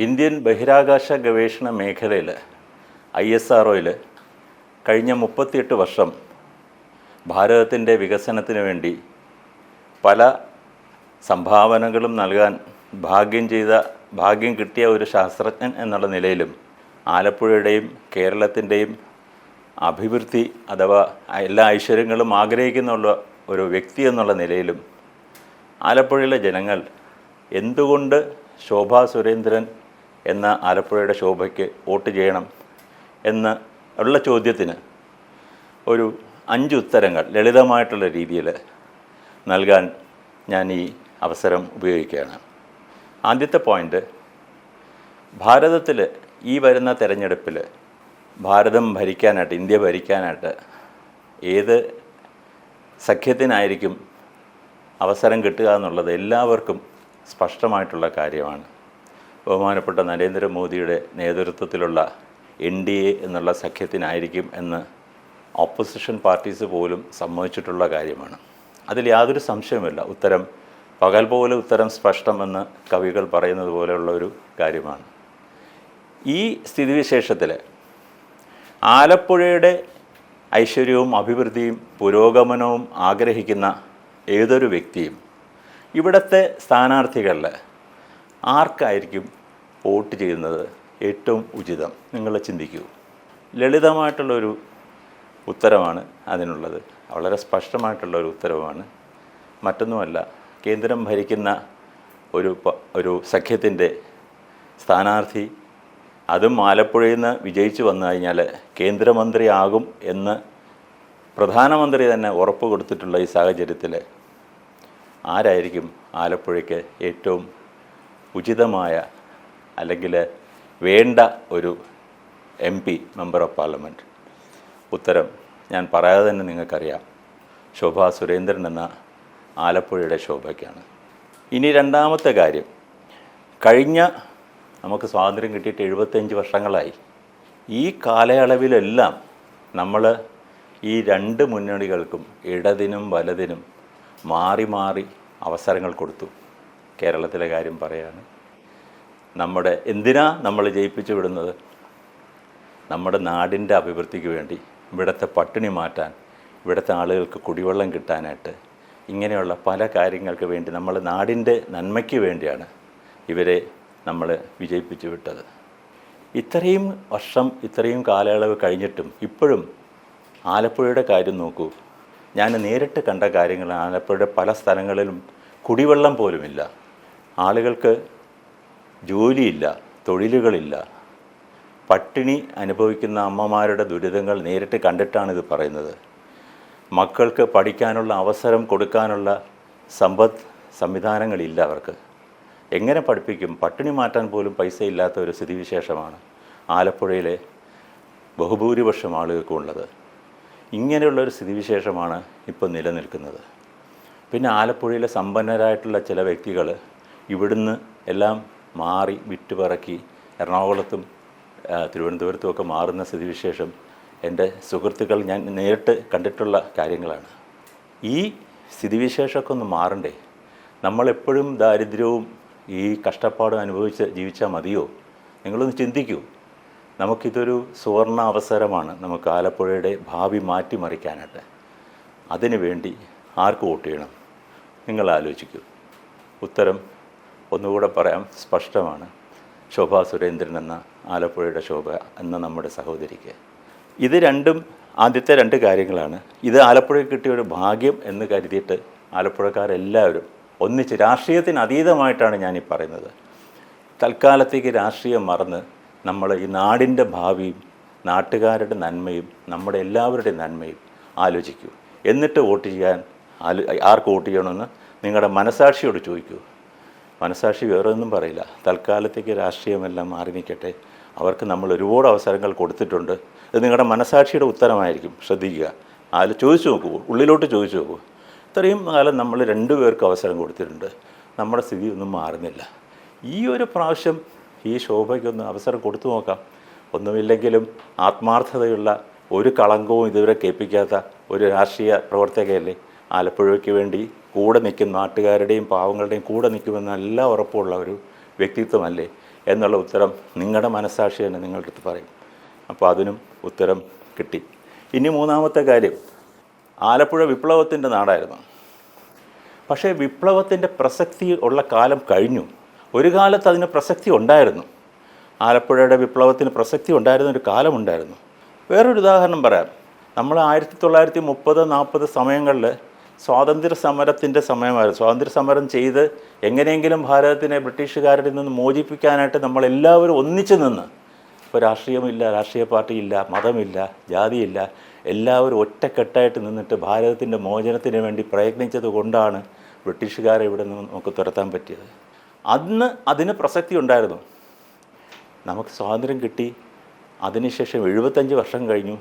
Indian ബഹിരാകാശ ഗവേഷണ മേഖലയിൽ ഐ എസ് ആർ ഒയിൽ കഴിഞ്ഞ മുപ്പത്തിയെട്ട് വർഷം ഭാരതത്തിന്റെ വികസനത്തിന് വേണ്ടി പല സംഭാവനകളും നൽകാൻ ഭാഗ്യം ചെയ്ത ഭാഗ്യം കിട്ടിയ ഒരു ശാസ്ത്രജ്ഞൻ എന്നുള്ള നിലയിലും ആലപ്പുഴയുടെയും കേരളത്തിന്റെയും അഭിവൃദ്ധി അഥവാ എല്ലാ ഐശ്വര്യങ്ങളും ആഗ്രഹിക്കുന്നുള്ള ഒരു വ്യക്തി എന്നുള്ള നിലയിലും ആലപ്പുഴയിലെ ജനങ്ങൾ എന്തുകൊണ്ട് ശോഭാ സുരേന്ദ്രൻ എന്ന ആലപ്പുഴയുടെ ശോഭയ്ക്ക് വോട്ട് ചെയ്യണം എന്ന് ഉള്ള ചോദ്യത്തിന് ഒരു അഞ്ച് ഉത്തരങ്ങൾ ലളിതമായിട്ടുള്ള രീതിയിൽ നൽകാൻ ഞാൻ ഈ അവസരം ഉപയോഗിക്കുകയാണ്. ആദ്യത്തെ പോയിന്റ് ഭാരതത്തിൽ ഈ വരുന്ന തെരഞ്ഞെടുപ്പിൽ ഭാരതം ഭരിക്കാനായിട്ട് ഇന്ത്യ ഭരിക്കാനായിട്ട് ഏത് സഖ്യത്തിനായിരിക്കും അവസരം കിട്ടുക എന്നുള്ളത് എല്ലാവർക്കും സ്പഷ്ടമായിട്ടുള്ള കാര്യമാണ്. ബഹുമാനപ്പെട്ട നരേന്ദ്രമോദിയുടെ നേതൃത്വത്തിലുള്ള എൻ ഡി എ എന്നുള്ള സഖ്യത്തിനായിരിക്കും എന്ന് ഓപ്പോസിഷൻ പാർട്ടീസ് പോലും സമ്മതിച്ചിട്ടുള്ള കാര്യമാണ്. അതിൽ യാതൊരു സംശയവുമില്ല. ഉത്തരം പകൽ പോലെ ഉത്തരം സ്പഷ്ടമെന്ന് കവികൾ പറയുന്നത് പോലെയുള്ള ഒരു കാര്യമാണ്. ഈ സ്ഥിതിവിശേഷത്തിൽ ആലപ്പുഴയുടെ ഐശ്വര്യവും അഭിവൃദ്ധിയും പുരോഗമനവും ആഗ്രഹിക്കുന്ന ഏതൊരു വ്യക്തിയും ഇവിടുത്തെ സ്ഥാനാർത്ഥികളിൽ ആർക്കായിരിക്കും വോട്ട് ചെയ്യുന്നത് ഏറ്റവും ഉചിതം? നിങ്ങൾ ചിന്തിക്കൂ. ലളിതമായിട്ടുള്ളൊരു ഉത്തരമാണ് അതിനുള്ളത്. വളരെ സ്പഷ്ടമായിട്ടുള്ള ഒരു ഉത്തരവാണ് മറ്റൊന്നുമല്ല കേന്ദ്രം ഭരിക്കുന്ന ഒരു ഒരു സഖ്യത്തിന്റെ സ്ഥാനാർത്ഥി അതും ആലപ്പുഴയിൽ നിന്ന് വിജയിച്ചു വന്നു കഴിഞ്ഞാൽ കേന്ദ്രമന്ത്രിയാകും എന്ന് പ്രധാനമന്ത്രി തന്നെ ഉറപ്പ് കൊടുത്തിട്ടുള്ള ഈ സാഹചര്യത്തിൽ ആരായിരിക്കും ആലപ്പുഴയ്ക്ക് ഏറ്റവും ഉചിതമായ അല്ലെങ്കിൽ വേണ്ട ഒരു M P member of parliament ഉത്തരം ഞാൻ പറയാതെ തന്നെ നിങ്ങൾക്കറിയാം. ശോഭ സുരേന്ദ്രൻ എന്ന ആലപ്പുഴയുടെ ശോഭയ്ക്കാണ്. ഇനി രണ്ടാമത്തെ കാര്യം. കഴിഞ്ഞ നമുക്ക് സ്വാതന്ത്ര്യം കിട്ടിയിട്ട് എഴുപത്തഞ്ച് വർഷങ്ങളായി. ഈ കാലയളവിലെല്ലാം നമ്മൾ ഈ രണ്ട് മുന്നണികൾക്കും ഇടതിനും വലതിനും മാറി മാറി അവസരങ്ങൾ കൊടുത്തു. കേരളത്തിലെ കാര്യം പറയാണ്. നമ്മുടെ എന്തിനാ നമ്മൾ ജയിപ്പിച്ചു വിടുന്നത്? നമ്മുടെ നാടിന്റെ അഭിവൃദ്ധിക്ക് വേണ്ടി ഇവിടുത്തെ പട്ടിണി മാറ്റാൻ ഇവിടുത്തെ ആളുകൾക്ക് കുടിവെള്ളം കിട്ടാനായിട്ട് ഇങ്ങനെയുള്ള പല കാര്യങ്ങൾക്ക് വേണ്ടി നമ്മൾ നാടിന്റെ നന്മയ്ക്ക് വേണ്ടിയാണ് ഇവരെ നമ്മൾ വിജയിപ്പിച്ചു വിട്ടത്. ഇത്രയും വർഷം ഇത്രയും കാലയളവ് കഴിഞ്ഞിട്ടും ഇപ്പോഴും ആലപ്പുഴയുടെ കാര്യം നോക്കൂ. ഞാൻ നേരിട്ട് കണ്ട കാര്യങ്ങൾ ആലപ്പുഴയുടെ പല സ്ഥലങ്ങളിലും കുടിവെള്ളം പോലുമില്ല. ആളുകൾക്ക് ജോലിയില്ല തൊഴിലുകളില്ല. പട്ടിണി അനുഭവിക്കുന്ന അമ്മമാരുടെ ദുരിതങ്ങൾ നേരിട്ട് കണ്ടിട്ടാണ് ഇത് പറയുന്നത്. മക്കൾക്ക് പഠിക്കാനുള്ള അവസരം കൊടുക്കാനുള്ള സമ്പദ് സംവിധാനങ്ങളില്ല അവർക്ക്. എങ്ങനെ പഠിപ്പിക്കും? പട്ടിണി മാറ്റാൻ പോലും പൈസ ഇല്ലാത്ത ഒരു സ്ഥിതിവിശേഷമാണ് ആലപ്പുഴയിലെ ബഹുഭൂരിപക്ഷം ആളുകൾക്കും ഉള്ളത്. ഇങ്ങനെയുള്ളൊരു സ്ഥിതിവിശേഷമാണ് ഇപ്പോൾ നിലനിൽക്കുന്നത്. പിന്നെ ആലപ്പുഴയിലെ സമ്പന്നരായിട്ടുള്ള ചില വ്യക്തികൾ ഇവിടുന്ന് എല്ലാം മാറി വിറ്റുപറക്കി എറണാകുളത്തും ആ, തിരുവനന്തപുരത്തും ഒക്കെ മാറുന്ന സ്ഥിതിവിശേഷം എന്റെ സുഹൃത്തുക്കൾ ഞാൻ നേരിട്ട് കണ്ടിട്ടുള്ള കാര്യങ്ങളാണ്. ഈ സ്ഥിതിവിശേഷമൊക്കെ ഒന്ന് മാറണ്ടേ? നമ്മളെപ്പോഴും ദാരിദ്ര്യവും ഈ കഷ്ടപ്പാടും അനുഭവിച്ച് ജീവിച്ചാൽ മതിയോ? നിങ്ങളൊന്ന് ചിന്തിക്കൂ. നമുക്കിതൊരു സുവർണ അവസരമാണ് നമുക്ക് ആലപ്പുഴയുടെ ഭാവി മാറ്റിമറിക്കാനായിട്ട്. അതിനു വേണ്ടി ആർക്ക് വോട്ട് ചെയ്യണം? നിങ്ങൾ ആലോചിക്കൂ ഉത്തരം ഒന്നുകൂടെ പറയാം. സ്പഷ്ടമാണ്. ശോഭ സുരേന്ദ്രൻ എന്ന ആലപ്പുഴയുടെ ശോഭ എന്ന നമ്മുടെ സഹോദരിക്ക്. ഇത് രണ്ടും ആദ്യത്തെ രണ്ട് കാര്യങ്ങളാണ്. ഇത് ആലപ്പുഴയ്ക്ക് കിട്ടിയ ഒരു ഭാഗ്യം എന്ന് കരുതിയിട്ട് ആലപ്പുഴക്കാരെല്ലാവരും ഒന്നിച്ച് രാഷ്ട്രീയത്തിന് അതീതമായിട്ടാണ് ഞാൻ ഈ പറയുന്നത്. തൽക്കാലത്തേക്ക് രാഷ്ട്രീയം മറന്ന് നമ്മൾ ഈ നാടിന്റെ ഭാവിയും നാട്ടുകാരുടെ നന്മയും നമ്മുടെ എല്ലാവരുടെയും നന്മയും ആലോചിക്കൂ. എന്നിട്ട് വോട്ട് ചെയ്യാൻ ആലോ ആർക്ക് വോട്ട് ചെയ്യണമെന്ന് നിങ്ങളുടെ മനസാക്ഷിയോട് ചോദിക്കൂ. മനസാക്ഷി വേറെ ഒന്നും പറയില്ല. തൽക്കാലത്തേക്ക് രാഷ്ട്രീയമെല്ലാം മാറി നിൽക്കട്ടെ. അവർക്ക് നമ്മൾ ഒരുപാട് അവസരങ്ങൾ കൊടുത്തിട്ടുണ്ട്. ഇത് നിങ്ങളുടെ മനസാക്ഷിയുടെ ഉത്തരമായിരിക്കും. ശ്രദ്ധിക്കുക. അതിൽ ചോദിച്ചു നോക്കൂ. ഉള്ളിലോട്ട് ചോദിച്ചു നോക്കൂ. ഇത്രയും കാലം നമ്മൾ രണ്ടു പേർക്ക് അവസരം കൊടുത്തിട്ടുണ്ട്. നമ്മുടെ സ്ഥിതി ഒന്നും മാറുന്നില്ല. ഈ ഒരു പ്രാവശ്യം ഈ ശോഭയ്ക്കൊന്ന് അവസരം കൊടുത്തു നോക്കാം. ഒന്നുമില്ലെങ്കിലും ആത്മാർത്ഥതയുള്ള ഒരു കളങ്കവും ഇതുവരെ കേൾപ്പിക്കാത്ത ഒരു രാഷ്ട്രീയ പ്രവർത്തകയല്ലേ ആലപ്പുഴയ്ക്ക് വേണ്ടി കൂടെ നിൽക്കും നാട്ടുകാരുടെയും പാവങ്ങളുടെയും കൂടെ നിൽക്കുമെന്ന് നല്ല ഉറപ്പുള്ള ഒരു വ്യക്തിത്വമല്ലേ എന്നുള്ള ഉത്തരം നിങ്ങളുടെ മനസ്സാക്ഷി തന്നെ നിങ്ങളുടെ അടുത്ത് പറയും. അപ്പോൾ അതിനും ഉത്തരം കിട്ടി. ഇനി മൂന്നാമത്തെ കാര്യം ആലപ്പുഴ വിപ്ലവത്തിന്റെ നാടായിരുന്നു. പക്ഷേ വിപ്ലവത്തിന്റെ പ്രസക്തി ഉള്ള കാലം കഴിഞ്ഞു. ഒരു കാലത്ത് അതിന് പ്രസക്തി ഉണ്ടായിരുന്നു. ആലപ്പുഴയുടെ വിപ്ലവത്തിന് പ്രസക്തി ഉണ്ടായിരുന്ന ഒരു കാലമുണ്ടായിരുന്നു വേറൊരു ഉദാഹരണം പറയാം. നമ്മൾ ആയിരത്തി തൊള്ളായിരത്തി മുപ്പത് നാൽപ്പത് സമയങ്ങളിൽ സ്വാതന്ത്ര്യ സമരത്തിന്റെ സമയമായിരുന്നു. സ്വാതന്ത്ര്യ സമരം ചെയ്ത് എങ്ങനെയെങ്കിലും ഭാരതത്തിനെ ബ്രിട്ടീഷുകാരുടെ നിന്ന് മോചിപ്പിക്കാനായിട്ട് നമ്മളെല്ലാവരും ഒന്നിച്ചു നിന്ന് ഇപ്പോൾ രാഷ്ട്രീയമില്ല രാഷ്ട്രീയ പാർട്ടിയില്ല മതമില്ല ജാതിയില്ല എല്ലാവരും ഒറ്റക്കെട്ടായിട്ട് നിന്നിട്ട് ഭാരതത്തിന്റെ മോചനത്തിന് വേണ്ടി പ്രയത്നിച്ചത് കൊണ്ടാണ് ബ്രിട്ടീഷുകാരെ ഇവിടെ നിന്ന് നമുക്ക് തുരത്താൻ പറ്റിയത്. അന്ന് അതിന് പ്രസക്തി ഉണ്ടായിരുന്നു. നമുക്ക് സ്വാതന്ത്ര്യം കിട്ടി അതിനുശേഷം എഴുപത്തഞ്ച് വർഷം കഴിഞ്ഞു.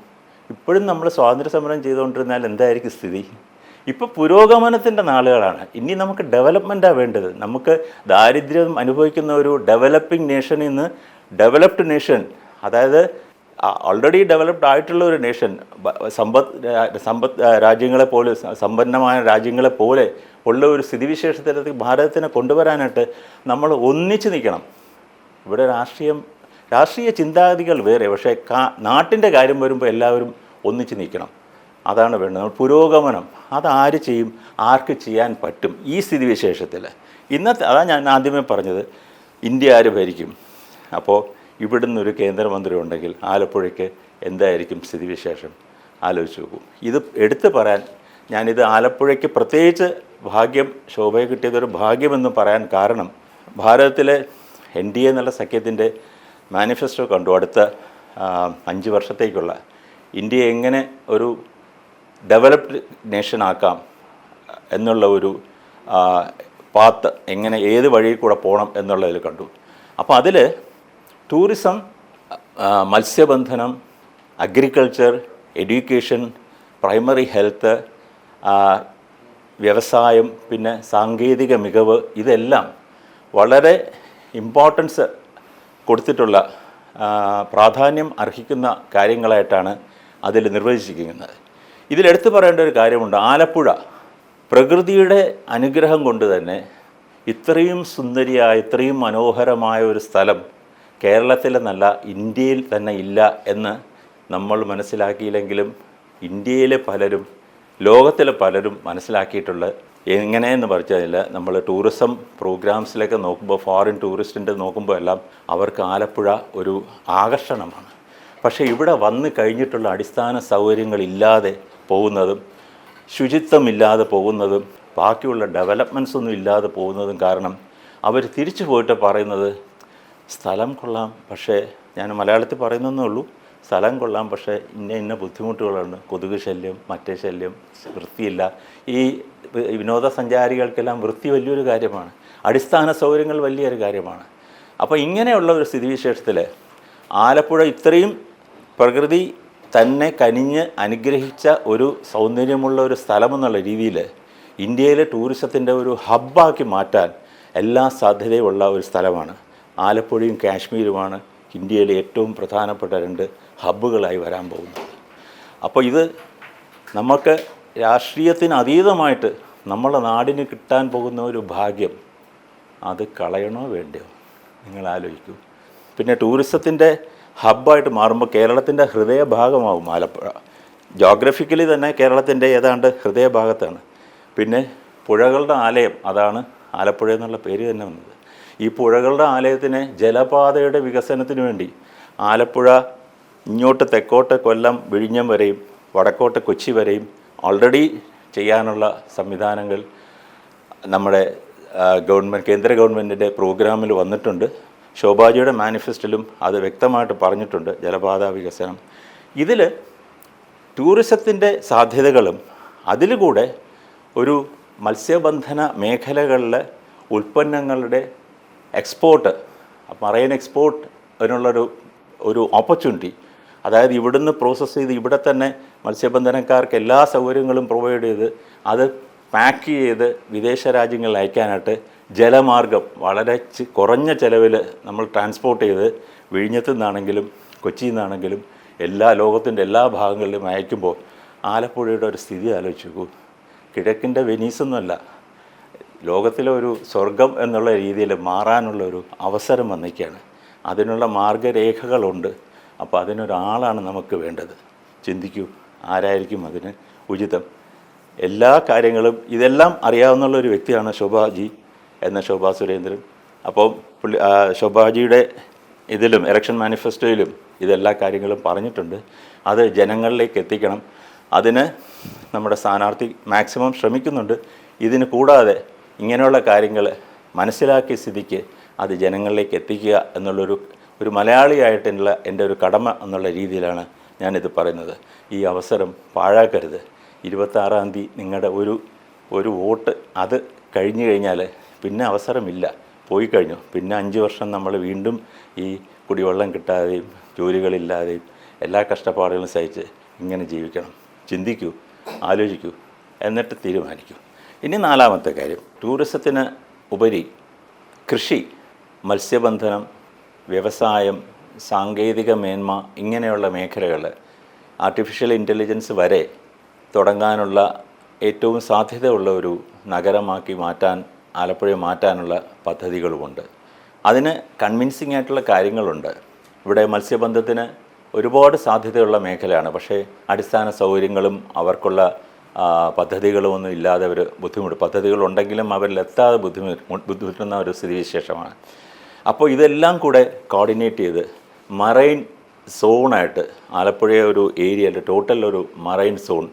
ഇപ്പോഴും നമ്മൾ സ്വാതന്ത്ര്യ സമരം ചെയ്തുകൊണ്ടിരുന്നാൽ എന്തായിരിക്കും സ്ഥിതി? ഇപ്പോൾ പുരോഗമനത്തിന്റെ നാളുകളാണ്. ഇനി നമുക്ക് ഡെവലപ്മെന്റാണ് വേണ്ടത്. നമുക്ക് ദാരിദ്ര്യം അനുഭവിക്കുന്ന ഒരു ഡെവലപ്പിംഗ് നേഷൻ നിന്ന് ഡെവലപ്ഡ് നേഷൻ അതായത് ഓൾറെഡി ഡെവലപ്ഡ് ആയിട്ടുള്ള ഒരു നേഷൻ സമ്പത്ത് സമ്പദ് രാജ്യങ്ങളെ പോലെ സമ്പന്നമായ രാജ്യങ്ങളെ പോലെ ഉള്ള ഒരു സ്ഥിതിവിശേഷത്തിലേക്ക് ഭാരതത്തിനെ കൊണ്ടുവരാനായിട്ട് നമ്മൾ ഒന്നിച്ച് നിൽക്കണം. ഇവിടെ രാഷ്ട്രീയം രാഷ്ട്രീയ ചിന്താഗതികൾ വേറെ പക്ഷേ കാ നാട്ടിന്റെ കാര്യം വരുമ്പോൾ എല്ലാവരും ഒന്നിച്ച് നിൽക്കണം. അതാണ് വേണ്ടത്. നമ്മൾ പുരോഗമനം അതാര് ചെയ്യും ആർക്ക് ചെയ്യാൻ പറ്റും ഈ സ്ഥിതിവിശേഷത്തിൽ. ഇന്നത്തെ അതാണ് ഞാൻ ആദ്യമേ പറഞ്ഞത് ഇന്ത്യ ആര് ഭരിക്കും? അപ്പോൾ ഇവിടുന്ന് ഒരു കേന്ദ്രമന്ത്രി ഉണ്ടെങ്കിൽ ആലപ്പുഴയ്ക്ക് എന്തായിരിക്കും സ്ഥിതിവിശേഷം? ആലോചിച്ച് നോക്കും. ഇത് എടുത്തു പറയാൻ ഞാനിത് ആലപ്പുഴയ്ക്ക് പ്രത്യേകിച്ച് ഭാഗ്യം ശോഭയെ കിട്ടിയതൊരു ഭാഗ്യമെന്ന് പറയാൻ കാരണം ഭാരതത്തിലെ എൻ ഡി എ എന്നുള്ള സഖ്യത്തിന്റെ മാനിഫെസ്റ്റോ കണ്ടു അടുത്ത അഞ്ച് വർഷത്തേക്കുള്ള. ഇന്ത്യ എങ്ങനെ ഒരു ഡെവലപ്ഡ് നേഷൻ ആക്കാം എന്നുള്ള ഒരു പാത്ത് എങ്ങനെ ഏത് വഴിയിൽ കൂടെ പോകണം എന്നുള്ളതിൽ കണ്ടു. അപ്പോൾ അതിൽ ടൂറിസം മത്സ്യബന്ധനം അഗ്രികൾച്ചർ എഡ്യൂക്കേഷൻ പ്രൈമറി ഹെൽത്ത് വ്യവസായം പിന്നെ സാങ്കേതിക മികവ് ഇതെല്ലാം വളരെ ഇമ്പോർട്ടൻസ് കൊടുത്തിട്ടുള്ള പ്രാധാന്യം അർഹിക്കുന്ന കാര്യങ്ങളായിട്ടാണ് അതിൽ നിർവചിച്ചിരിക്കുന്നത്. ഇതിലെടുത്തു പറയേണ്ട ഒരു കാര്യമുണ്ട്. ആലപ്പുഴ പ്രകൃതിയുടെ അനുഗ്രഹം കൊണ്ട് തന്നെ ഇത്രയും സുന്ദരിയായ ഇത്രയും മനോഹരമായ ഒരു സ്ഥലം കേരളത്തിലെന്നല്ല ഇന്ത്യയിൽ തന്നെ ഇല്ല എന്ന് നമ്മൾ മനസ്സിലാക്കിയില്ലെങ്കിലും ഇന്ത്യയിലെ പലരും ലോകത്തിലെ പലരും മനസ്സിലാക്കിയിട്ടുള്ള എങ്ങനെയെന്ന് പറഞ്ഞാൽ നമ്മൾ ടൂറിസം പ്രോഗ്രാംസിലൊക്കെ നോക്കുമ്പോൾ ഫോറിൻ ടൂറിസ്റ്റിന്റെ നോക്കുമ്പോൾ എല്ലാം അവർക്ക് ആലപ്പുഴ ഒരു ആകർഷണമാണ്. പക്ഷേ ഇവിടെ വന്നു കഴിഞ്ഞിട്ടുള്ള അടിസ്ഥാന സൗകര്യങ്ങളില്ലാതെ പോകുന്നതും ശുചിത്വമില്ലാതെ പോകുന്നതും ബാക്കിയുള്ള ഡെവലപ്മെന്റ്സ് ഒന്നും ഇല്ലാതെ പോകുന്നതും കാരണം അവർ തിരിച്ചു പോയിട്ട് പറയുന്നത് സ്ഥലം കൊള്ളാം പക്ഷേ ഞാൻ മലയാളത്തിൽ പറയുന്നതേ ഉള്ളൂ സ്ഥലം കൊള്ളാം പക്ഷേ ഇന്ന ഇന്ന ബുദ്ധിമുട്ടുകളാണ് കൊതുക് ശല്യം മറ്റേ ശല്യം വൃത്തിയില്ല. ഈ വിനോദസഞ്ചാരികൾക്കെല്ലാം വൃത്തി വലിയൊരു കാര്യമാണ് അടിസ്ഥാന സൗകര്യങ്ങൾ വലിയൊരു കാര്യമാണ്. അപ്പോൾ ഇങ്ങനെയുള്ള ഒരു സ്ഥിതിവിശേഷത്തിൽ ആലപ്പുഴ ഇത്രയും പ്രകൃതി തന്നെ കനിഞ്ഞ് അനുഗ്രഹിച്ച ഒരു സൗന്ദര്യമുള്ള ഒരു സ്ഥലമെന്നുള്ള രീതിയിൽ ഇന്ത്യയിലെ ടൂറിസത്തിന്റെ ഒരു ഹബ്ബാക്കി മാറ്റാൻ എല്ലാ സാധ്യതയുമുള്ള ഒരു സ്ഥലമാണ്. ആലപ്പുഴയും കാശ്മീരുമാണ് ഇന്ത്യയിലെ ഏറ്റവും പ്രധാനപ്പെട്ട രണ്ട് ഹബ്ബുകളായി വരാൻ പോകുന്നത്. അപ്പോൾ ഇത് നമുക്ക് രാഷ്ട്രീയത്തിന് അതീതമായിട്ട് നമ്മളെ നാടിന് കിട്ടാൻ പോകുന്ന ഒരു ഭാഗ്യം അത് കളയണോ വേണ്ടയോ? നിങ്ങൾ ആലോചിക്കൂ. പിന്നെ ടൂറിസത്തിന്റെ ഹബ്ബായിട്ട് മാറുമ്പോൾ കേരളത്തിന്റെ ഹൃദയഭാഗമാവും ആലപ്പുഴ. ജോഗ്രഫിക്കലി തന്നെ കേരളത്തിന്റെ ഏതാണ്ട് ഹൃദയഭാഗത്താണ്. പിന്നെ പുഴകളുടെ ആലയം അതാണ് ആലപ്പുഴ എന്നുള്ള പേര് തന്നെ വന്നത്. ഈ പുഴകളുടെ ആലയത്തിനെ ജലപാതയുടെ വികസനത്തിന് വേണ്ടി ആലപ്പുഴ ഇങ്ങോട്ട് തെക്കോട്ട് കൊല്ലം വിഴിഞ്ഞം വരെയും വടക്കോട്ട് കൊച്ചി വരെയും ഓൾറെഡി ചെയ്യാനുള്ള സംവിധാനങ്ങൾ നമ്മുടെ ഗവൺമെന്റ് കേന്ദ്ര ഗവൺമെന്റിന്റെ പ്രോഗ്രാമിൽ വന്നിട്ടുണ്ട്. ശോഭാജിയുടെ മാനിഫെസ്റ്റിലും അത് വ്യക്തമായിട്ട് പറഞ്ഞിട്ടുണ്ട് ജലപാത വികസനം. ഇതിൽ ടൂറിസത്തിന്റെ സാധ്യതകളും അതിലുകൂടെ ഒരു മത്സ്യബന്ധന മേഖലകളിലെ ഉൽപ്പന്നങ്ങളുടെ എക്സ്പോർട്ട് മറൈൻ എക്സ്പോർട്ട് അതിനുള്ളൊരു ഒരു ഓപ്പർച്യൂണിറ്റി. അതായത് ഇവിടുന്ന് പ്രോസസ്സ് ചെയ്ത് ഇവിടെ തന്നെ മത്സ്യബന്ധനക്കാർക്ക് എല്ലാ സൗകര്യങ്ങളും പ്രൊവൈഡ് ചെയ്ത് അത് പാക്ക് ചെയ്ത് വിദേശ രാജ്യങ്ങളിൽ അയക്കാനായിട്ട് ജലമാർഗം വളരെ കുറഞ്ഞ ചിലവിൽ നമ്മൾ ട്രാൻസ്പോർട്ട് ചെയ്ത് വിഴിഞ്ഞത്തു നിന്നാണെങ്കിലും കൊച്ചിയിൽ നിന്നാണെങ്കിലും എല്ലാ ലോകത്തിന്റെ എല്ലാ ഭാഗങ്ങളിലും അയക്കുമ്പോൾ ആലപ്പുഴയുടെ ഒരു സ്ഥിതി ആലോചിച്ച് നോക്കൂ. കിഴക്കിന്റെ വെനീസൊന്നുമല്ല ലോകത്തിലെ ഒരു സ്വർഗം എന്നുള്ള രീതിയിൽ മാറാനുള്ള ഒരു അവസരം വന്നിരിക്കുകയാണ്. അതിനുള്ള മാർഗരേഖകളുണ്ട്. അപ്പോൾ അതിനൊരാളാണ് നമുക്ക് വേണ്ടത്. ചിന്തിക്കൂ ആരായിരിക്കും അതിന് ഉചിതം? എല്ലാ കാര്യങ്ങളും ഇതെല്ലാം അറിയാവുന്ന ഒരു വ്യക്തിയാണ് ശോഭാജി. എന്ന ശോഭാ സുരേന്ദ്രൻ. അപ്പോൾ പുള്ളി ശോഭാജിയുടെ ഇതിലും ഇലക്ഷൻ മാനിഫെസ്റ്റോയിലും ഇതെല്ലാ കാര്യങ്ങളും പറഞ്ഞിട്ടുണ്ട്. അത് ജനങ്ങളിലേക്ക് എത്തിക്കണം. അതിന് നമ്മുടെ സ്ഥാനാർത്ഥി മാക്സിമം ശ്രമിക്കുന്നുണ്ട്. ഇതിന് കൂടാതെ ഇങ്ങനെയുള്ള കാര്യങ്ങൾ മനസ്സിലാക്കിയ സ്ഥിതിക്ക് അത് ജനങ്ങളിലേക്ക് എത്തിക്കുക എന്നുള്ളൊരു ഒരു മലയാളിയായിട്ടുള്ള എന്റെ ഒരു കടമ എന്നുള്ള രീതിയിലാണ് ഞാനിത് പറയുന്നത്. ഈ അവസരം പാഴാക്കരുത്. ഇരുപത്താറാം തീയതി നിങ്ങളുടെ ഒരു ഒരു വോട്ട് അത് കഴിഞ്ഞു കഴിഞ്ഞാൽ പിന്നെ അവസരമില്ല. പോയി കഴിഞ്ഞു. പിന്നെ അഞ്ച് വർഷം നമ്മൾ വീണ്ടും ഈ കുടിവെള്ളം കിട്ടാതെയും ജോലികളില്ലാതെയും എല്ലാ കഷ്ടപ്പാടുകളും സഹിച്ച് ഇങ്ങനെ ജീവിക്കണം. ചിന്തിക്കൂ ആലോചിക്കൂ എന്നിട്ട് തീരുമാനിക്കൂ. ഇനി നാലാമത്തെ കാര്യം. ടൂറിസത്തിന് ഉപരി കൃഷി മത്സ്യബന്ധനം വ്യവസായം സാങ്കേതിക മേന്മ ഇങ്ങനെയുള്ള മേഖലകൾ ആർട്ടിഫിഷ്യൽ ഇന്റലിജൻസ് വരെ തുടങ്ങാനുള്ള ഏറ്റവും സാധ്യതയുള്ള ഒരു നഗരമാക്കി മാറ്റാൻ ആലപ്പുഴയെ മാറ്റാനുള്ള പദ്ധതികളുമുണ്ട്. അതിന് കൺവിൻസിംഗ് ആയിട്ടുള്ള കാര്യങ്ങളുണ്ട്. ഇവിടെ മത്സ്യബന്ധത്തിന് ഒരുപാട് സാധ്യതയുള്ള മേഖലയാണ്. പക്ഷേ അടിസ്ഥാന സൗകര്യങ്ങളും അവർക്കുള്ള പദ്ധതികളും ഒന്നും ഇല്ലാതെ അവർ ബുദ്ധിമുട്ട്. പദ്ധതികളുണ്ടെങ്കിലും അവരിലെത്താതെ ബുദ്ധിമുട്ട് ബുദ്ധിമുട്ടുന്ന ഒരു സ്ഥിതിവിശേഷമാണ്. അപ്പോൾ ഇതെല്ലാം കൂടെ കോർഡിനേറ്റ് ചെയ്ത് മറൈൻ സോണായിട്ട് ആലപ്പുഴയെ ഒരു ഏരിയയിൽ ടോട്ടൽ ഒരു മറൈൻ സോൺ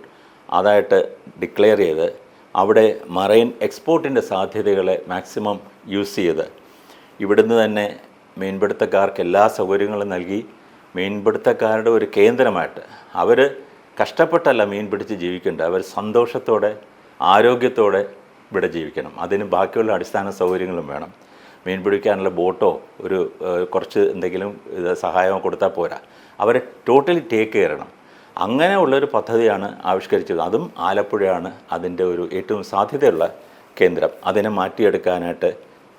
അതായിട്ട് ഡിക്ലെയർ ചെയ്ത് അവിടെ മറൈൻ എക്സ്പോർട്ടിന്റെ സാധ്യതകളെ മാക്സിമം യൂസ് ചെയ്ത് ഇവിടുന്ന് തന്നെ മീൻപിടുത്തക്കാർക്ക് എല്ലാ സൗകര്യങ്ങളും നൽകി. മീൻപിടുത്തക്കാരുടെ ഒരു കേന്ദ്രമായിട്ട് അവർ കഷ്ടപ്പെട്ടല്ല മീൻ പിടിച്ച് ജീവിക്കേണ്ടത്. അവർ സന്തോഷത്തോടെ ആരോഗ്യത്തോടെ ഇവിടെ ജീവിക്കണം. അതിന് ബാക്കിയുള്ള അടിസ്ഥാന സൗകര്യങ്ങളും വേണം. മീൻ പിടിക്കാനുള്ള ബോട്ടോ ഒരു കുറച്ച് എന്തെങ്കിലും സഹായമോ സഹായം കൊടുത്താൽ പോരാ. അവരെ ടോട്ടലി ടേക്ക് കെയർ ചെയ്യണം അങ്ങനെ ഉള്ളൊരു പദ്ധതിയാണ് ആവിഷ്കരിച്ചത്. അതും ആലപ്പുഴയാണ് അതിന്റെ ഒരു ഏറ്റവും സാധ്യതയുള്ള കേന്ദ്രം. അതിനെ മാറ്റിയെടുക്കാനായിട്ട്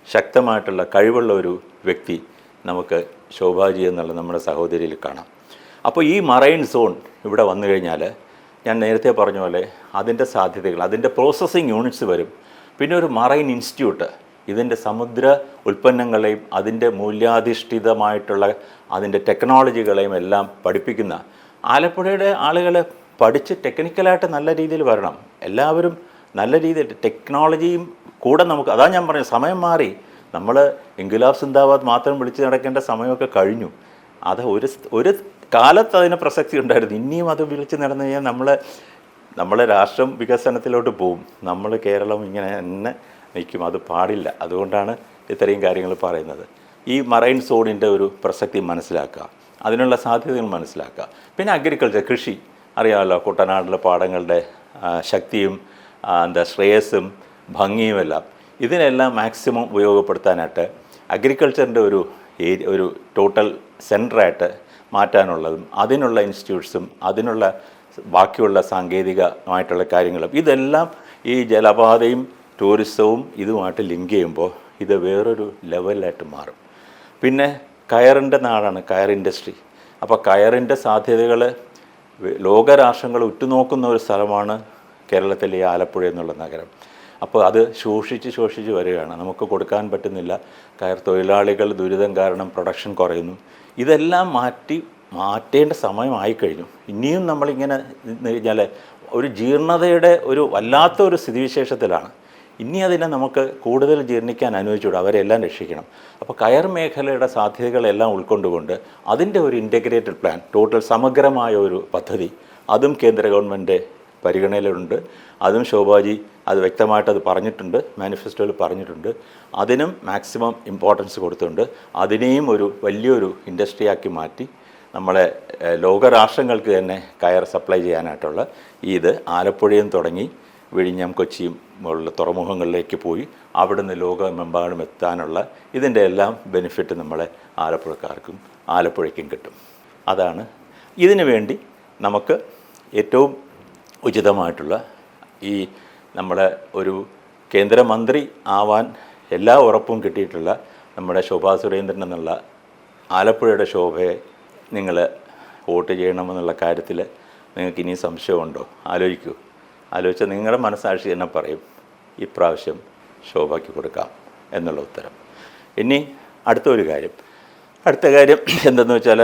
ശക്തമായിട്ടുള്ള കഴിവുള്ള ഒരു വ്യക്തി നമുക്ക് ശോഭാജി എന്നുള്ള നമ്മുടെ സഹോദരിയിൽ കാണാം. അപ്പോൾ ഈ മറൈൻ സോൺ ഇവിടെ വന്നു കഴിഞ്ഞാൽ ഞാൻ നേരത്തെ പറഞ്ഞ പോലെ അതിന്റെ സാധ്യതകൾ അതിന്റെ പ്രോസസ്സിങ് യൂണിറ്റ്സ് വരും. പിന്നെ ഒരു മറൈൻ ഇൻസ്റ്റിറ്റ്യൂട്ട് ഇതിന്റെ സമുദ്ര ഉൽപ്പന്നങ്ങളെയും അതിന്റെ മൂല്യാധിഷ്ഠിതമായിട്ടുള്ള അതിന്റെ ടെക്നോളജികളെയും എല്ലാം പഠിപ്പിക്കുന്ന ആലപ്പുഴയുടെ ആളുകൾ പഠിച്ച് ടെക്നിക്കലായിട്ട് നല്ല രീതിയിൽ വരണം. എല്ലാവരും നല്ല രീതിയിൽ ടെക്നോളജിയും കൂടെ നമുക്ക് അതാ ഞാൻ പറഞ്ഞത് സമയം മാറി. നമ്മൾ ഇൻഗുലാബ് സിന്ദാബാദ് മാത്രം വിളിച്ച് നടക്കേണ്ട സമയമൊക്കെ കഴിഞ്ഞു. അത് ഒരു ഒരു കാലത്ത് അതിന് പ്രസക്തി ഉണ്ടായിരുന്നു. ഇനിയും അത് വിളിച്ച് നടന്നു കഴിഞ്ഞാൽ നമ്മൾ നമ്മളെ രാഷ്ട്രം വികസനത്തിലോട്ട് പോവും. നമ്മൾ കേരളം ഇങ്ങനെ തന്നെ നിൽക്കും. അത് പാടില്ല. അതുകൊണ്ടാണ് ഇത്രയും കാര്യങ്ങൾ പറയുന്നത്. ഈ മറൈൻ സോണിന്റെ ഒരു പ്രസക്തി മനസ്സിലാക്കുക. അതിനുള്ള സാധ്യതകൾ മനസ്സിലാക്കുക. പിന്നെ അഗ്രികൾച്ചർ കൃഷി. അറിയാമല്ലോ കുട്ടനാട്ടിലെ പാടങ്ങളുടെ ശക്തിയും എന്താ ശ്രേയസ്സും ഭംഗിയുമെല്ലാം ഇതിനെല്ലാം മാക്സിമം ഉപയോഗപ്പെടുത്താനായിട്ട് അഗ്രികൾച്ചറിന്റെ ഒരു ഒരു ടോട്ടൽ സെന്ററായിട്ട് മാറ്റാനുള്ളതും അതിനുള്ള ഇൻസ്റ്റിറ്റ്യൂട്ട്സും അതിനുള്ള ബാക്കിയുള്ള സാങ്കേതികമായിട്ടുള്ള കാര്യങ്ങളും ഇതെല്ലാം ഈ ജലപാതയും ടൂറിസവും ഇതുമായിട്ട് ലിങ്ക് ചെയ്യുമ്പോൾ ഇത് വേറൊരു ലെവലിലായിട്ട് മാറും. പിന്നെ കയറിന്റെ നാടാണ് കയർ ഇൻഡസ്ട്രി അപ്പോൾ കയറിന്റെ സാധ്യതകൾ ലോകരാഷ്ട്രങ്ങൾ ഉറ്റുനോക്കുന്ന ഒരു സ്ഥലമാണ് കേരളത്തിലെ ആലപ്പുഴ എന്നുള്ള നഗരം അപ്പോൾ അത് ശോഷിച്ച് ശോഷിച്ച് വരികയാണ് നമുക്ക് കൊടുക്കാൻ പറ്റുന്നില്ല കയർ തൊഴിലാളികൾ ദുരിതം കാരണം പ്രൊഡക്ഷൻ കുറയുന്നു ഇതെല്ലാം മാറ്റി മാറ്റേണ്ട സമയമായി കഴിഞ്ഞു ഇനിയും നമ്മളിങ്ങനെ കഴിഞ്ഞാൽ ഒരു ജീർണതയുടെ ഒരു വല്ലാത്ത ഒരു സ്ഥിതിവിശേഷത്തിലാണ് ഇനി അതിനെ നമുക്ക് കൂടുതൽ ജീർണിക്കാൻ അനുവദിച്ചുകൂടാ അവരെല്ലാം രക്ഷിക്കണം. അപ്പോൾ കയർ മേഖലയുടെ സാധ്യതകളെല്ലാം ഉൾക്കൊണ്ടുകൊണ്ട് അതിന്റെ ഒരു ഇന്റഗ്രേറ്റഡ് പ്ലാൻ ടോട്ടൽ സമഗ്രമായ ഒരു പദ്ധതി അതും കേന്ദ്ര ഗവൺമെന്റ് പരിഗണനയിലുണ്ട്. അതും ശോഭാജി അത് വ്യക്തമായിട്ട് അത് പറഞ്ഞിട്ടുണ്ട് മാനിഫെസ്റ്റോയിൽ പറഞ്ഞിട്ടുണ്ട്. അതിനും മാക്സിമം ഇമ്പോർട്ടൻസ് കൊടുത്തുണ്ട് അതിനെയും ഒരു വലിയൊരു ഇൻഡസ്ട്രിയാക്കി മാറ്റി നമ്മളെ ലോകരാഷ്ട്രങ്ങൾക്ക് തന്നെ കയർ സപ്ലൈ ചെയ്യാനായിട്ടുള്ള ഇത് ആലപ്പുഴയും തുടങ്ങി വിഴിഞ്ഞം കൊച്ചിയും ഉള്ള തുറമുഖങ്ങളിലേക്ക് പോയി അവിടുന്ന് ലോകമെമ്പാടും എത്താനുള്ള ഇതിന്റെ എല്ലാം ബെനിഫിറ്റ് നമ്മളെ ആലപ്പുഴക്കാർക്കും ആലപ്പുഴയ്ക്കും കിട്ടും. അതാണ്. ഇതിനു വേണ്ടി നമുക്ക് ഏറ്റവും ഉചിതമായിട്ടുള്ള ഈ നമ്മുടെ ഒരു കേന്ദ്രമന്ത്രി ആവാൻ എല്ലാ ഉറപ്പും കിട്ടിയിട്ടുള്ള നമ്മുടെ ശോഭാ സുരേന്ദ്രൻ എന്നുള്ള ആലപ്പുഴയുടെ ശോഭയെ നിങ്ങൾ വോട്ട് ചെയ്യണമെന്നുള്ള കാര്യത്തിൽ നിങ്ങൾക്ക് ഇനി സംശയമുണ്ടോ? ആലോചിക്കൂ. ആലോചിച്ചാൽ നിങ്ങളുടെ മനസ്സാക്ഷി തന്നെ പറയും ഇപ്രാവശ്യം ശോഭയ്ക്ക് കൊടുക്കാം എന്നുള്ള ഉത്തരം. ഇനി അടുത്ത ഒരു കാര്യം. അടുത്ത കാര്യം എന്തെന്ന് വെച്ചാൽ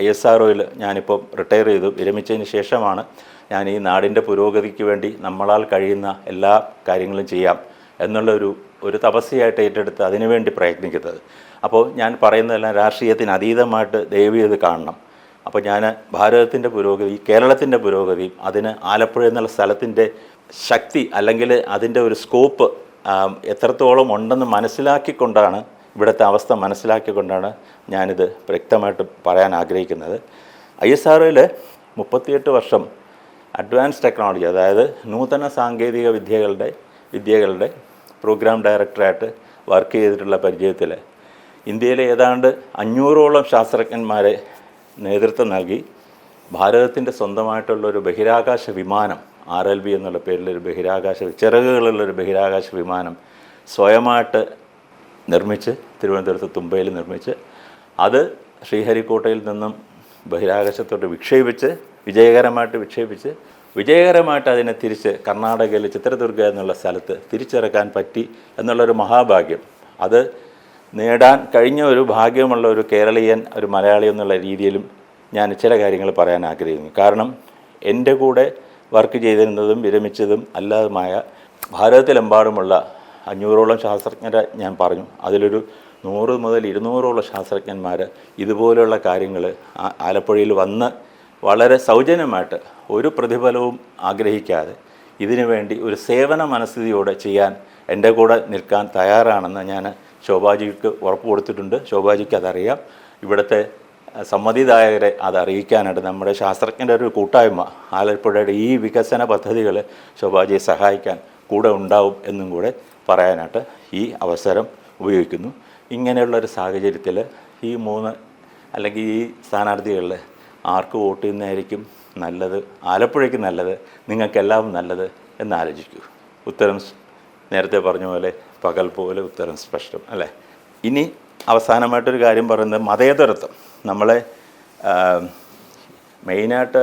ഐ എസ് ആർ ഒയിൽ ഞാനിപ്പോൾ റിട്ടയർ ചെയ്തു. വിരമിച്ചതിന് ശേഷമാണ് ഞാൻ ഈ നാടിന്റെ പുരോഗതിക്ക് വേണ്ടി നമ്മളാൽ കഴിയുന്ന എല്ലാ കാര്യങ്ങളും ചെയ്യാം എന്നുള്ളൊരു ഒരു തപസ്യയായിട്ട് ഏറ്റെടുത്ത് അതിനുവേണ്ടി പ്രയത്നിക്കുന്നത്. അപ്പോൾ ഞാൻ പറയുന്നതെല്ലാം രാഷ്ട്രീയത്തിന് അതീതമായിട്ട് ദയവ് ചെയ്ത് കാണണം. അപ്പോൾ ഞാൻ ഭാരതത്തിന്റെ പുരോഗതി കേരളത്തിന്റെ പുരോഗതി അതിന് ആലപ്പുഴ എന്നുള്ള സ്ഥലത്തിന്റെ ശക്തി അല്ലെങ്കിൽ അതിന്റെ ഒരു സ്കോപ്പ് എത്രത്തോളം ഉണ്ടെന്ന് മനസ്സിലാക്കിക്കൊണ്ടാണ് ഇവിടുത്തെ അവസ്ഥ മനസ്സിലാക്കിക്കൊണ്ടാണ് ഞാനിത് വ്യക്തമായിട്ട് പറയാൻ ആഗ്രഹിക്കുന്നത്. ഐ എസ് ആർഒയിൽ മുപ്പത്തിയെട്ട് വർഷം അഡ്വാൻസ് ടെക്നോളജി അതായത് നൂതന സാങ്കേതിക വിദ്യകളുടെ വിദ്യകളുടെ പ്രോഗ്രാം ഡയറക്ടറായിട്ട് വർക്ക് ചെയ്തിട്ടുള്ള പരിചയത്തിൽ ഇന്ത്യയിലെ ഏതാണ്ട് അഞ്ഞൂറോളം ശാസ്ത്രജ്ഞന്മാരെ നേതൃത്വം നൽകി. ഭാരതത്തിന്റെ സ്വന്തമായിട്ടുള്ളൊരു ബഹിരാകാശ വിമാനം ആർ എൽ ബി എന്നുള്ള പേരിലൊരു ബഹിരാകാശ ചിറകുകളുള്ളൊരു ബഹിരാകാശ വിമാനം സ്വയമായിട്ട് നിർമ്മിച്ച് തിരുവനന്തപുരത്ത് തുമ്പയിൽ നിർമ്മിച്ച് അത് ശ്രീഹരിക്കോട്ടയിൽ നിന്നും ബഹിരാകാശത്തോട്ട് വിക്ഷേപിച്ച് വിജയകരമായിട്ട് വിക്ഷേപിച്ച് വിജയകരമായിട്ട് അതിനെ തിരിച്ച് കർണാടകയിലെ ചിത്രദുർഗ എന്നുള്ള സ്ഥലത്ത് തിരിച്ചിറക്കാൻ പറ്റി എന്നുള്ളൊരു മഹാഭാഗ്യം. അത് നേടാൻ കഴിഞ്ഞ ഒരു ഭാഗ്യമുള്ള ഒരു കേരളീയൻ ഒരു മലയാളി എന്നുള്ള രീതിയിലും ഞാൻ ചില കാര്യങ്ങൾ പറയാൻ ആഗ്രഹിക്കുന്നു. കാരണം എന്റെ കൂടെ വർക്ക് ചെയ്തിരുന്നതും വിരമിച്ചതും അല്ലാതുമായ ഭാരതത്തിലെമ്പാടുമുള്ള അഞ്ഞൂറോളം ശാസ്ത്രജ്ഞരെ ഞാൻ പറഞ്ഞു. അതിലൊരു നൂറ് മുതൽ ഇരുന്നൂറോളം ശാസ്ത്രജ്ഞന്മാർ ഇതുപോലെയുള്ള കാര്യങ്ങൾ ആലപ്പുഴയിൽ വന്ന് വളരെ സൗജന്യമായിട്ട് ഒരു പ്രതിഫലവും ആഗ്രഹിക്കാതെ ഇതിനുവേണ്ടി ഒരു സേവന മനസ്ഥിതിയോടെ ചെയ്യാൻ എന്റെ കൂടെ നിൽക്കാൻ തയ്യാറാണെന്ന് ഞാൻ ശോഭാജിക്ക് ഉറപ്പ് കൊടുത്തിട്ടുണ്ട്. ശോഭാജിക്ക് അതറിയാം. ഇവിടുത്തെ സമ്മതിദായകരെ അത് അറിയിക്കാനായിട്ട് നമ്മുടെ ശാസ്ത്രജ്ഞരുടെ ഒരു കൂട്ടായ്മ ആലപ്പുഴയുടെ ഈ വികസന പദ്ധതികൾ ശോഭാജിയെ സഹായിക്കാൻ കൂടെ ഉണ്ടാവും എന്നും കൂടെ പറയാനായിട്ട് ഈ അവസരം ഉപയോഗിക്കുന്നു. ഇങ്ങനെയുള്ളൊരു സാഹചര്യത്തിൽ ഈ മൂന്ന് അല്ലെങ്കിൽ ഈ സ്ഥാനാർത്ഥികളിൽ ആർക്ക് വോട്ട് ചെയ്യുന്നതായിരിക്കും നല്ലത്? ആലപ്പുഴയ്ക്ക് നല്ലത്? നിങ്ങൾക്കെല്ലാം നല്ലത്? എന്ന് ആലോചിക്കൂ. ഉത്തരം നേരത്തെ പറഞ്ഞ പോലെ പകൽ പോലെ ഉത്തരം സ്പഷ്ടം അല്ലേ? ഇനി അവസാനമായിട്ടൊരു കാര്യം പറയുന്നത് മതേതരത്വം. നമ്മളെ മെയിനായിട്ട്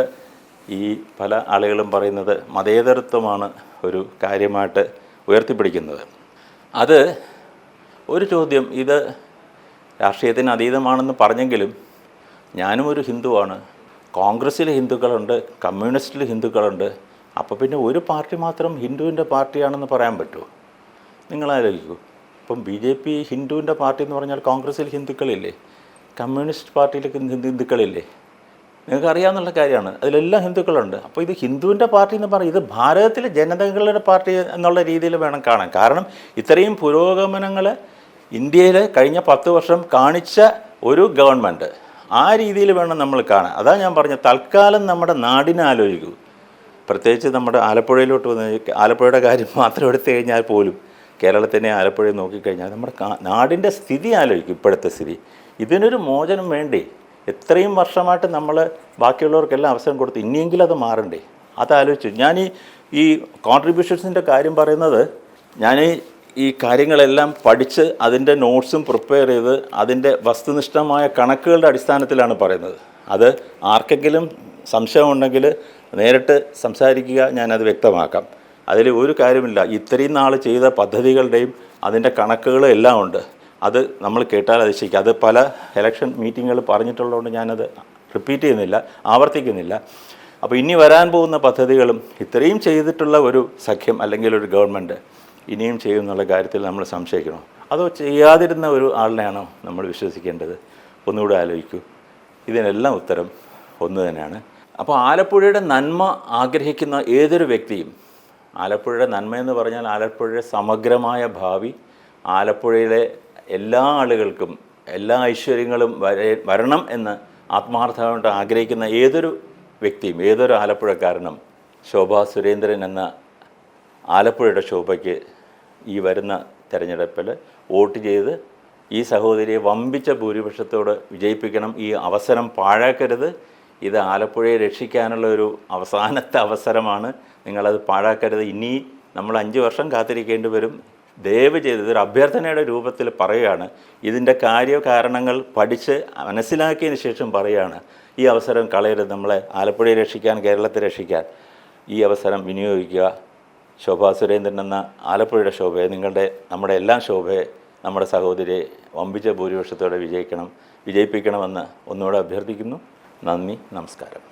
ഈ പല ആളുകളും പറയുന്നത് മതേതരത്വമാണ് ഒരു കാര്യമായിട്ട് ഉയർത്തിപ്പിടിക്കുന്നത്. അത് ഒരു ചോദ്യം ഇത് രാഷ്ട്രീയത്തിന് അതീതമാണെന്ന് പറഞ്ഞെങ്കിലും ഞാനും ഒരു ഹിന്ദുവാണ്. കോൺഗ്രസ്സിൽ ഹിന്ദുക്കളുണ്ട് കമ്മ്യൂണിസ്റ്റിൽ ഹിന്ദുക്കളുണ്ട്. അപ്പോൾ പിന്നെ ഒരു പാർട്ടി മാത്രം ഹിന്ദുവിന്റെ പാർട്ടിയാണെന്ന് പറയാൻ പറ്റുമോ? നിങ്ങൾ ആലോചിക്കൂ ഇപ്പം ബി ജെ പി ഹിന്ദുവിന്റെ പാർട്ടി എന്ന് പറഞ്ഞാൽ കോൺഗ്രസ്സിൽ ഹിന്ദുക്കളില്ലേ? കമ്മ്യൂണിസ്റ്റ് പാർട്ടിയിൽ ഹിന്ദുക്കളില്ലേ? നിങ്ങൾക്ക് അറിയാവുന്ന കാര്യമാണ്. അതിലെല്ലാം ഹിന്ദുക്കളുണ്ട്. അപ്പോൾ ഇത് ഹിന്ദുവിന്റെ പാർട്ടി എന്ന് പറയും ഇത് ഭാരതത്തിലെ ജനതകളുടെ പാർട്ടി എന്നുള്ള രീതിയിൽ വേണം കാണാൻ. കാരണം ഇത്രയും പുരോഗമനങ്ങൾ ഇന്ത്യയിൽ കഴിഞ്ഞ പത്ത് വർഷം കാണിച്ച ഒരു ഗവൺമെന്റ് ആ രീതിയിൽ വേണം നമ്മൾ കാണാൻ. അതാ ഞാൻ പറഞ്ഞ തൽക്കാലം നമ്മുടെ നാടിനെ ആലോചിക്കൂ. പ്രത്യേകിച്ച് നമ്മുടെ ആലപ്പുഴയിലോട്ട് വന്ന് ആലപ്പുഴയുടെ കാര്യം മാത്രം എടുത്തു കഴിഞ്ഞാൽ പോലും കേരളത്തിനെ ആലപ്പുഴയെ നോക്കിക്കഴിഞ്ഞാൽ നമ്മുടെ നാടിന്റെ സ്ഥിതി ആലോചിക്കും ഇപ്പോഴത്തെ സ്ഥിതി. ഇതിനൊരു മോചനം വേണ്ടേ? എത്രയും വർഷമായിട്ട് നമ്മൾ ബാക്കിയുള്ളവർക്കെല്ലാം അവസരം കൊടുത്ത് ഇനിയെങ്കിലും അത് മാറണ്ടേ? അതാലോചിച്ചു. ഞാൻ ഈ ഈ കോൺട്രിബ്യൂഷൻസിന്റെ കാര്യം പറയുന്നത് ഞാൻ ഈ കാര്യങ്ങളെല്ലാം പഠിച്ച് അതിന്റെ നോട്ട്സും പ്രിപ്പയർ ചെയ്ത് അതിന്റെ വസ്തുനിഷ്ഠമായ കണക്കുകളുടെ അടിസ്ഥാനത്തിലാണ് പറയുന്നത്. അത് ആർക്കെങ്കിലും സംശയമുണ്ടെങ്കിൽ നേരിട്ട് സംസാരിക്കുക ഞാനത് വ്യക്തമാക്കാം. അതിൽ ഒരു കാര്യമില്ല. ഇത്രയും നാൾ ചെയ്ത പദ്ധതികളുടെയും അതിന്റെ കണക്കുകളും എല്ലാം ഉണ്ട്. അത് നമ്മൾ കേട്ടാൽ അത് ശരിക്കും. അത് പല ഇലക്ഷൻ മീറ്റിങ്ങുകൾ പറഞ്ഞിട്ടുള്ളതുകൊണ്ട് ഞാനത് റിപ്പീറ്റ് ചെയ്യുന്നില്ല ആവർത്തിക്കുന്നില്ല. അപ്പോൾ ഇനി വരാൻ പോകുന്ന പദ്ധതികളും ഇത്രയും ചെയ്തിട്ടുള്ള ഒരു സഖ്യം അല്ലെങ്കിൽ ഒരു ഗവൺമെന്റ് ഇനിയും ചെയ്യും എന്നുള്ള കാര്യത്തിൽ നമ്മൾ സംശയിക്കണോ. അതോ ചെയ്യാതിരുന്ന ഒരു ആളിനെയാണോ നമ്മൾ വിശ്വസിക്കേണ്ടത്? ഒന്നുകൂടെ ആലോചിക്കൂ. ഇതിനെല്ലാം ഉത്തരം ഒന്ന് തന്നെയാണ്. അപ്പോൾ ആലപ്പുഴയുടെ നന്മ ആഗ്രഹിക്കുന്ന ഏതൊരു വ്യക്തിയും ആലപ്പുഴയുടെ നന്മ എന്ന് പറഞ്ഞാൽ ആലപ്പുഴയുടെ സമഗ്രമായ ഭാവി ആലപ്പുഴയിലെ എല്ലാ ആളുകൾക്കും എല്ലാ ഐശ്വര്യങ്ങളും വര വരണം എന്ന് ആത്മാർത്ഥമായിട്ട് ആഗ്രഹിക്കുന്ന ഏതൊരു വ്യക്തിയും ഏതൊരു ആലപ്പുഴക്കാരനും ശോഭാ സുരേന്ദ്രൻ എന്ന ആലപ്പുഴയുടെ ശോഭയ്ക്ക് ഈ വരുന്ന തെരഞ്ഞെടുപ്പിൽ വോട്ട് ചെയ്ത് ഈ സഹോദരിയെ വമ്പിച്ച ഭൂരിപക്ഷത്തോട് വിജയിപ്പിക്കണം ഈ അവസരം പാഴാക്കരുത് ഇത് ആലപ്പുഴയെ രക്ഷിക്കാനുള്ള ഒരു അവസാനത്തെ അവസരമാണ്. നിങ്ങളത് പാഴാക്കരുത്. ഇനി നമ്മൾ അഞ്ച് വർഷം കാത്തിരിക്കേണ്ടി വരും. ദയവ് ചെയ്ത് ഇതൊരു അഭ്യർത്ഥനയുടെ രൂപത്തിൽ പറയുകയാണ്. ഇതിന്റെ കാര്യകാരണങ്ങൾ പഠിച്ച് മനസ്സിലാക്കിയതിന് ശേഷം പറയുകയാണ്. ഈ അവസരം കളയരുത്. നമ്മളെ ആലപ്പുഴയെ രക്ഷിക്കാൻ കേരളത്തെ രക്ഷിക്കാൻ ഈ അവസരം വിനിയോഗിക്കുക. ശോഭാ സുരേന്ദ്രൻ എന്ന ആലപ്പുഴയുടെ ശോഭയെ നിങ്ങളുടെ നമ്മുടെ എല്ലാം ശോഭയെ നമ്മുടെ സഹോദരിയെ വമ്പിച്ച ഭൂരിപക്ഷത്തോടെ വിജയിക്കണം വിജയിപ്പിക്കണമെന്ന് ഒന്നുകൂടെ അഭ്യർത്ഥിക്കുന്നു. നന്ദി നമസ്കാരം.